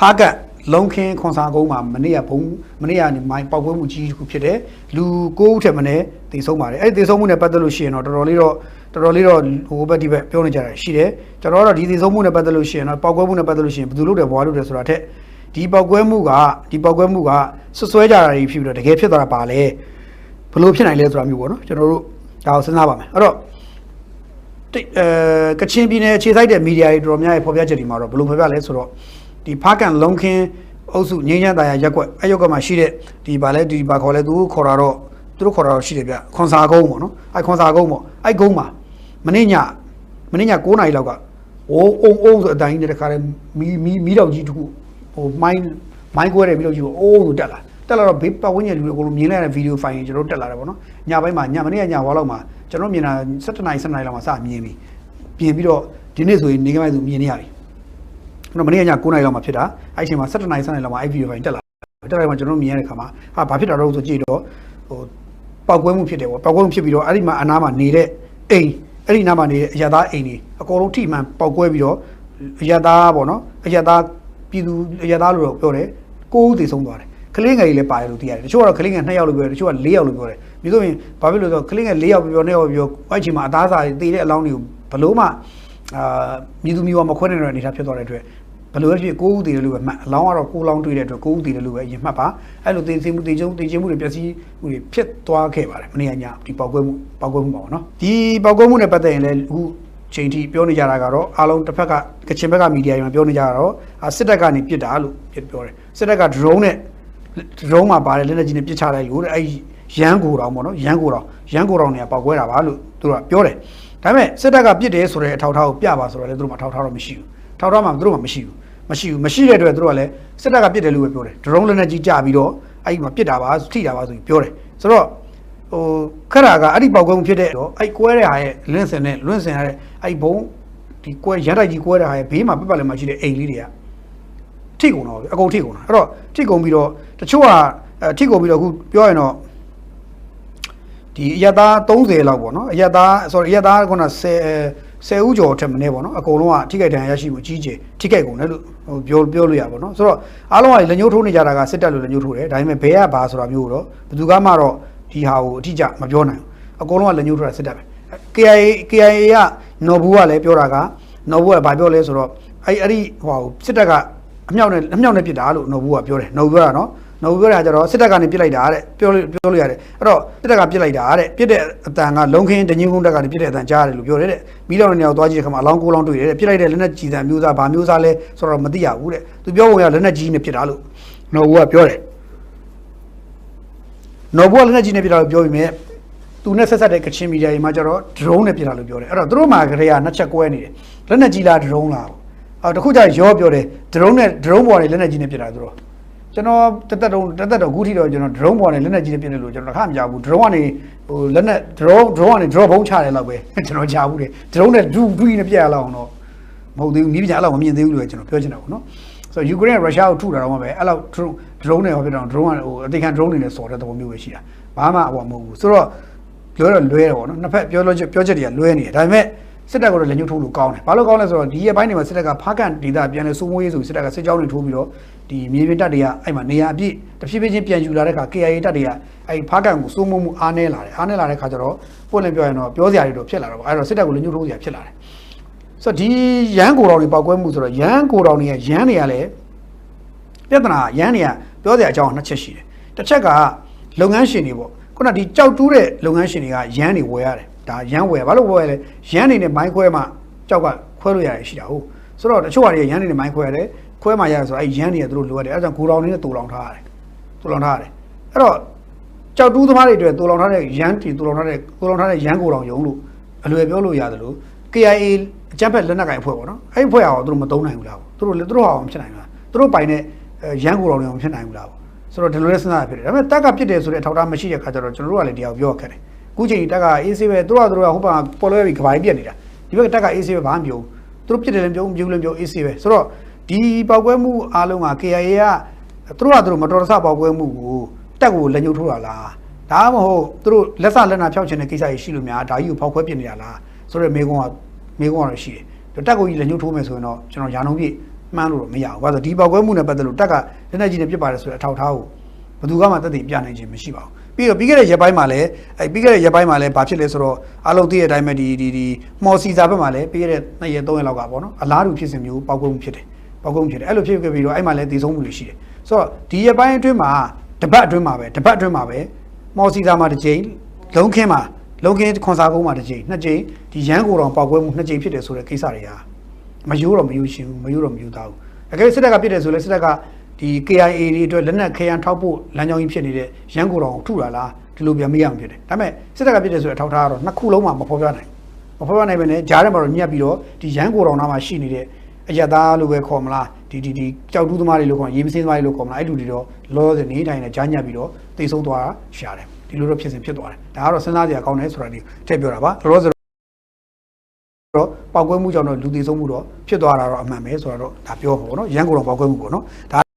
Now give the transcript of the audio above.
ဖားကတ်လုံခင်းခွန်စာကုန်းမှာမနေ့ကဘုံမနေ့ကနေမိုင်းပေါက်ကွဲမှုကြီးတစ်ခုဖြစ်တယ်လူ9ဦးထက်မနည်းတည်ဆုံးပါတယ်အဲ့ဒီတည်ဆုံးမှုနဲ့ပတ်သက်လို့ရှိရင်တော့တော်တော်လေးတော့တော်တော်လေးတော့ဟိုဘက်ဒီဘက်ပြောနေကြတာရှိတယ်ကျွန်တော်တို့ဒီတည်ဆုံးမှုနဲ့ပတ်သက်လို့ရှိရင်တော့ပေါက်ကွဲမှုနဲ့ပတ်သက်လို့ရှိရင်ဘယ်သူလုပ်တယ်ဘွားလုပ်တယ်ဆိုတာထက်ဒီပေါက်ကွဲမှုကဒီပေါက်ကွဲမှုကဆွဆွဲကြတာတွေဖြစ်ပြီးတော့တကယ်ဖြစ်သွားတာပါလေဘယ်လိုဖြစ်နိုင်လဲဆိုတာမျိုးပေါ့နော်ကျွန်တော်တို့ဒါကိုစဉ်းစားပါမယ်အဲ့တော့တိတ်အဲကချင်ပြည်နယ်ခြေစိုက်တဲ့မီဒီယာတွေတော်တော်များများဖော်ပြချက်တွေမှာတော့ဘယ်လိုဖော်ပြလဲဆိုတော့ ဒီဖားကန်လုံခင်းအုပ်စုငင်းချမ်းတာယာရက်ကွက်အယုတ်ကမှာရှိတဲ့ဒီဗာလဲဒီဗာခေါ်လဲသူတို့ခေါ်တာတော့သူတို့ခေါ်တာတော့ရှိတယ်ဗျခွန်စာကုန်းပေါ့နော်အဲခွန်စာကုန်းပေါ့အဲကုန်းမှာမနေ့ညမနေ့ည9နာရီလောက်ကဝိုးအုံအုံဆိုအတိုင်းနဲ့တခါလဲမီမီမီတော့ကြီးတစ်ခုဟိုမိုင်းမိုင်းကွဲတဲ့မီတော့ကြီးကိုအိုးဆိုတက်လာတက်လာတော့ဘေးပတ်ဝန်းကျင်လူတွေအကုန်လုံးမြင်လိုက်တဲ့ဗီဒီယိုဖိုင်ကြီးကျွန်တော်တို့တက်လာတယ်ပေါ့နော်ညပိုင်းမှာညမနေ့ကညဝါလောက်မှာကျွန်တော်မြင်တာ7နာရီ7နာရီလောက်မှာစမြင်ပြီပြင်ပြီးတော့ဒီနေ့ဆိုရင်နေကမိုက်သူမြင်နေရပြီ။ အဲ့တော့မနေ့ကည9နာရီလောက်မှာဖြစ်တာအဲ့အချိန်မှာ7နာရီ7နာရီလောက်မှာအဲ့ဗီဒီယိုဖိုင်တက်လာတက်လာမှကျွန်တော်တို့မြင်ရတဲ့ခါမှာဟာဘာဖြစ်တာတော့ဆိုကြည့်တော့ဟိုပောက်ကွဲမှုဖြစ်တယ်ပေါ့ပောက်ကွဲမှုဖြစ်ပြီးတော့အဲ့ဒီမှာအနားမှာနေတဲ့အိမ်အဲ့ဒီနားမှာနေတဲ့အရသားအိမ်တွေအကုန်လုံးထိမှန်ပောက်ကွဲပြီးတော့အရသားပေါ့နော်အရသားပြည်သူအရသားလို့တော့ပြောတယ်ကိုးဦးသေဆုံးသွားတယ်ကလေးငယ်ကြီးလည်းပါတယ်လို့သိရတယ်တချို့ကတော့ကလေးငယ်2ယောက်လို့ပြောတယ်တချို့က4ယောက်လို့ပြောတယ်ပြီးဆိုရင်ဘာဖြစ်လို့လဲဆိုတော့ကလေးငယ်4ယောက်ပြော2ယောက်ပြောအဲ့ချိန်မှာအသားစားတွေတည်တဲ့အလောင်းတွေကိုဘလို့မှအာမြည်သူမြည်ဝမခွဲနိုင်တဲ့အနေအထားဖြစ်သွားတဲ့အတွက် ဘယ်လိုပဲဖြစ်ကိုးဦးတည်တယ်လို့ပဲမှတ်အလောင်းကတော့ကိုးလောင်းတွေ့တဲ့အတွက်ကိုးဦးတည်တယ်လို့ပဲအရင်မှတ်ပါအဲ့လိုတည်သိမှုတည်ကျုံတည်ကျမှုတွေပျက်စီးမှုတွေဖြစ်သွားခဲ့ပါတယ်မနေ့ကညဒီပေါက်ကွဲမှုပေါက်ကွဲမှုပါဘောနော်ဒီပေါက်ကွဲမှုနဲ့ပတ်သက်ရင်လည်းအခုချိန်ထိပြောနေကြတာကတော့အားလုံးတစ်ဖက်ကကချင်ဘက်ကမီဒီယာတွေမှာပြောနေကြတာတော့အာစစ်တပ်ကနေပြစ်တာလို့ပြောတယ်စစ်တပ်က drone နဲ့ drone မှာပါတယ်လက်နက်ကြီးနဲ့ပစ်ချလိုက်လို့တဲ့အဲ့ရန်ကိုတောင်ပေါ့နော်ရန်ကိုတောင်ရန်ကိုတောင်နေရာပေါက်ကွဲတာပါလို့သူတို့ကပြောတယ်ဒါပေမဲ့စစ်တပ်ကပြစ်တယ်ဆိုတဲ့အထောက်အထားကိုပြပါဆိုတော့လည်းသူတို့မှအထောက်အထားတော့မရှိဘူးထောက်ထားမှသူတို့မှမရှိဘူး မရှိဘူးမရှိတဲ့အတွက်သူတို့ကလည်းစစ်တပ်ကပြစ်တယ်လို့ပဲပြောတယ် drone လက်နက်ကြီးကြပြီးတော့အဲ့ဒီမှာပြစ်တာပါထိတာပါဆိုပြီးပြောတယ်ဆိုတော့ဟိုခက်တာကအဲ့ဒီပေါက်ကွဲမှုဖြစ်တဲ့တော့အဲ့ကွဲတဲ့ဟာရဲ့လင်းစင်နဲ့လွင့်စင်ရတဲ့အဲ့ဘုံဒီကွဲရန်တိုက်ကြီးကွဲတဲ့ဟာရဲ့ဘေးမှာပြတ်ပတ်လည်းမှရှိတဲ့အိမ်လေးတွေကထိကုန်တော့ဗျအကုန်ထိကုန်တာအဲ့တော့ထိကုန်ပြီးတော့တချို့ကအဲထိကုန်ပြီးတော့အခုပြောရင်တော့ဒီအရသား30လောက်ပေါ့နော်အရသား sorry အရသားက10 10ဦးကျော်ထက်မနည်းပေါ့နော်အကုန်လုံးကထိခိုက်ဒဏ်ရာရရှိမှုအကြီးကျယ်ထိခိုက်ကုန်တယ်လို့ဟိုပြောပြောလို့ရပါတော့ဆိုတော့အားလုံးကလက်ညှိုးထိုးနေကြတာကစစ်တပ်လို့လက်ညှိုးထိုးတယ်ဒါပေမဲ့ဘယ်ကဘာဆိုတာမျိုးတော့ဘယ်သူကမှတော့ဒီဟာကိုအတိအကျမပြောနိုင်ဘူးအကုန်လုံးကလက်ညှိုးထိုးတာစစ်တပ်ပဲ KIA KIA ကနော်ဘူးကလည်းပြောတာကနော်ဘူးကဘာပြောလဲဆိုတော့အဲ့အဲ့ဒီဟိုစစ်တပ်ကအမြောက်နဲ့အမြောက်နဲ့ပစ်တာလို့နော်ဘူးကပြောတယ်နော်ဘူးပြောတာနော် နော်ဘူးပြောတာကျတော့စစ်တပ်ကနေပစ်လိုက်တာတဲ့ပြောလို့ပြောလို့ရတယ်အဲ့တော့စစ်တပ်ကပစ်လိုက်တာတဲ့ပစ်တဲ့အတန်ကလုံခင်းတငင်းကုန်းတက်ကနေပစ်တဲ့အတန်ကြားရတယ်လို့ပြောတယ်တဲ့မိလောင်နေရာကိုသွားကြည့်တဲ့ခါမှာအလောင်းကိုလောင်းတွေ့တယ်တဲ့ပစ်လိုက်တဲ့လက်နက်ကြီးတန်မျိုးစားဘာမျိုးစားလဲဆိုတော့မသိရဘူးတဲ့သူပြောပုံရလက်နက်ကြီးနဲ့ပစ်တာလို့နော်ဘူးကပြောတယ်နော်ဘူးကလက်နက်ကြီးနဲ့ပစ်တာလို့ပြောပြီးမြဲသူနဲ့ဆက်ဆက်တဲ့ကချင်မီဒီယာတွေမှာကျတော့ drone နဲ့ပစ်တာလို့ပြောတယ်အဲ့တော့သူတို့မှာကလေးကနှစ်ချက်ကွဲနေတယ်လက်နက်ကြီးလား drone လားအော်တခုကျရောပြောတယ် drone နဲ့ drone ပေါ်နေလက်နက်ကြီးနဲ့ပစ်တာသူတို့ ကျွန်တော်တက်တက်တော့တက်တက်တော့အခုထိတော့ကျွန်တော် drone ပေါ်နေလက်နက်ကြီးနဲ့ပစ်တယ်လို့ကျွန်တော်တစ်ခါမကြားဘူး drone ကနေဟိုလက်နက် drone drone ကနေ drone ဘုံချတယ်လောက်ပဲကျွန်တော်ကြားဘူးတယ် drone နဲ့ဒူဒူနဲ့ပြက်ရလောက်အောင်တော့မဟုတ်သေးဘူးနီးပြကြအဲ့လောက်မမြင်သေးဘူးလို့ကျွန်တော်ပြောချင်တာပေါ့နော်ဆိုတော့ယူကရိန်းကရုရှားကိုထုတာတော့မှပဲအဲ့လောက် drone drone နဲ့ဟောပြတော့ drone ကဟိုအသိခံ drone နေနဲ့စော်တဲ့သဘောမျိုးပဲရှိတာဘာမှအပေါ်မဟုတ်ဘူးဆိုတော့လွဲတော့လွဲတယ်ပေါ့နော်နှစ်ဖက်ပြောလို့ပြောချက်တွေကလွဲနေတယ်ဒါပေမဲ့ စစ်တပ်ကတော့လက်ညှိုးထိုးလို့ကောင်းတယ်ဘာလို့ကောင်းလဲဆိုတော့ဒီရက်ပိုင်းတွေမှာစစ်တပ်ကဖားကန်ဒေသပြန်လဲစိုးမိုးရေးဆိုစစ်တပ်ကစစ်ကြောင်းတွေထိုးပြီးတော့ဒီမြေပြင်တပ်တွေကအဲ့မှာနေရာအပြည့်တဖြည်းဖြည်းချင်းပြန်ယူလာတဲ့အခါ KIA တပ်တွေကအဲ့ဖားကန်ကိုစိုးမိုးမှုအားနည်းလာတယ်အားနည်းလာတဲ့အခါကျတော့ပွင့်လင်းပြောရင်တော့ပြောစရာတွေတော့ဖြစ်လာတော့ပေါ့အဲ့တော့စစ်တပ်ကိုလက်ညှိုးထိုးစရာဖြစ်လာတယ်ဆိုတော့ဒီရန်ကိုတော်တွေပောက်ကွဲမှုဆိုတော့ရန်ကိုတော်တွေရဲ့ရန်တွေကလည်းပြဿနာရန်တွေကပြောစရာအကြောင်းနှစ်ချက်ရှိတယ်တစ်ချက်ကလုပ်ငန်းရှင်တွေပေါ့ခုနဒီကြောက်တူးတဲ့လုပ်ငန်းရှင်တွေကရန်တွေဝယ်ရတယ်ဒါရန်ဝယ်ဘာလို့ဝယ်လဲရန်နေနဲ့မိုင်းခွဲမှကြောက်ကခွဲလို့ရတယ်ရှိတာဟုတ်ဆိုတော့တချို့ဟာတွေရန်နေနဲ့မိုင်းခွဲရတယ်ခွဲမှရတယ်ဆိုတော့အဲ့ရန်တွေကသူတို့လိုရတယ်အဲ့ဒါကြောင့်ဂိုလောင်နေနဲ့တူလောင်ထားရတယ်တူလောင်ထားရတယ်အဲ့တော့ကြောက်တူးသမားတွေအတွက်တူလောင်ထားတဲ့ရန်တီတူလောင်ထားတဲ့တူလောင်ထားတဲ့ရန်ကိုလောင်ယုံလို့အလွယ်ပြောလို့ရတယ်လို့ KIA အကြမ်းဖက်လက်နက်ကိုင်အဖွဲ့ပေါ့နော်အဲ့ဒီအဖွဲ့ဟာသူတို့မသုံးနိုင်ဘူးလားသူတို့သူတို့ဟာမဖြစ်နိုင်ဘူးလားသူတို့ပိုင်တဲ့ရန်ကိုလောင်တွေမဖြစ်နိုင်ဘူးလားဆိုတော့ဒီလိုလဲစဉ်းစားရဖြစ်တယ်ဒါပေမဲ့တက်ကပြစ်တယ်ဆိုတဲ့အထောက်အထားမရှိတဲ့ခါကျတော့ကျွန်တော်တို့ကလည်းတရားပြောရခက်တယ်အ ခုချိန်တက်ကအေးဆေးပဲသူတို့ကသူတို့ကဟိုဘက်ပေါ်လွဲပြီးကဘာကြီးပြက်နေတာဒီဘက်ကတက်ကအေးဆေးပဲဘာမှမပြောဘူးသူတို့ပြစ်တယ်လည်းပြောပြုလည်းပြောအေးဆေးပဲဆိုတော့ဒီပောက်ကွဲမှုအားလုံးက KIA ကသူတို့ကသူတို့မတော်တဆပောက်ကွဲမှုကိုတက်ကိုလက်ညှိုးထိုးတာလားဒါမှမဟုတ်သူတို့လက်စလက်နာဖြောက်ချင်တဲ့ကိစ္စကြီးရှိလို့များဒါကြီးကိုဖောက်ခွဲပြစ်နေတာလားဆိုတော့မေကုန်းကမေကုန်းကတော့ရှိတယ်တက်ကိုကြီးလက်ညှိုးထိုးမယ်ဆိုရင်တော့ကျွန်တော်ရာနှုံးပြည့်မှန်းလို့တော့မရဘူး။ဘာလို့လဲဒီပောက်ကွဲမှုနဲ့ပတ်သက်လို့တက်ကလက်နက်ကြီးနဲ့ပြစ်ပါတယ်ဆိုတဲ့အထောက်အထားကိုဘယ်သူကမှသက်သေပြနိုင်ခြင်းမရှိပါဘူး။ ပြီးတော့ပြီးခဲ့တဲ့ရက်ပိုင်းမှာလည်းအဲပြီးခဲ့တဲ့ရက်ပိုင်းမှာလည်းဘာဖြစ်လဲဆိုတော့အလုံးသိတဲ့အတိုင်းပဲဒီဒီဒီမော်စီစာဘက်မှာလည်းပြီးခဲ့တဲ့2ရက်3ရက်လောက်ကပေါ့နော်အလားတူဖြစ်စဉ်မျိုးပောက်ကွဲမှုဖြစ်တယ်။ပောက်ကွဲမှုဖြစ်တယ်။အဲ့လိုဖြစ်ခဲ့ပြီးတော့အဲ့မှာလည်းတည်ဆုံးမှုတွေရှိတယ်။ဆိုတော့ဒီရက်ပိုင်းအတွင်းမှာတပတ်အတွင်းမှာပဲတပတ်အတွင်းမှာပဲမော်စီစာမှာတစ်ကြိမ်လုံးခင်းမှာလုံးခင်းခွန်စာကုန်းမှာတစ်ကြိမ်နှစ်ကြိမ်ဒီရန်ကိုတော်ပောက်ကွဲမှုနှစ်ကြိမ်ဖြစ်တယ်ဆိုတဲ့ကိစ္စတွေကမယိုးတော့မယိုးရှင်ဘူးမယိုးတော့မယိုးသားဘူးအကယ်စစ်တပ်ကပြစ်တယ်ဆိုလဲစစ်တပ်က ဒီ KIA တွေအတွက်လက်နက်ခဲယမ်းထောက်ဖို့လမ်းကြောင်းကြီးဖြစ်နေတဲ့ရန်ကိုတော်ကိုထုတာလားဒီလိုပြန်မရအောင်ဖြစ်တယ်ဒါပေမဲ့စစ်တပ်ကပြစ်တယ်ဆိုတဲ့အထောက်ထားကတော့နှစ်ခုလုံးမှမဖော်ပြနိုင်မဖော်ပြနိုင်ပဲနဲ့ဂျားထဲမှာတော့ညက်ပြီးတော့ဒီရန်ကိုတော်နာမှာရှိနေတဲ့အယက်သားလို့ပဲခေါ်မလားဒီဒီဒီကြောက်တူးသမားတွေလို့ခေါ်ရေမစင်းသမားတွေလို့ခေါ်မလားအဲ့လူတွေတော့လောလောဆယ်နေတိုင်းနဲ့ဂျားညက်ပြီးတော့တိတ်ဆုံးသွားတာရှာတယ်ဒီလိုတော့ဖြစ်စဉ်ဖြစ်သွားတယ်ဒါကတော့စဉ်းစားကြရကောင်းတယ်ဆိုတာဒီထည့်ပြောတာပါလောလောဆယ်တော့ပောက်ကွဲမှုကြောင့်တော့လူသေးဆုံးမှုတော့ဖြစ်သွားတာတော့အမှန်ပဲဆိုတော့ဒါပြောမှာပေါ့နော်ရန်ကုန်တော့ပောက်ကွဲမှုပေါ့နော်ဒါ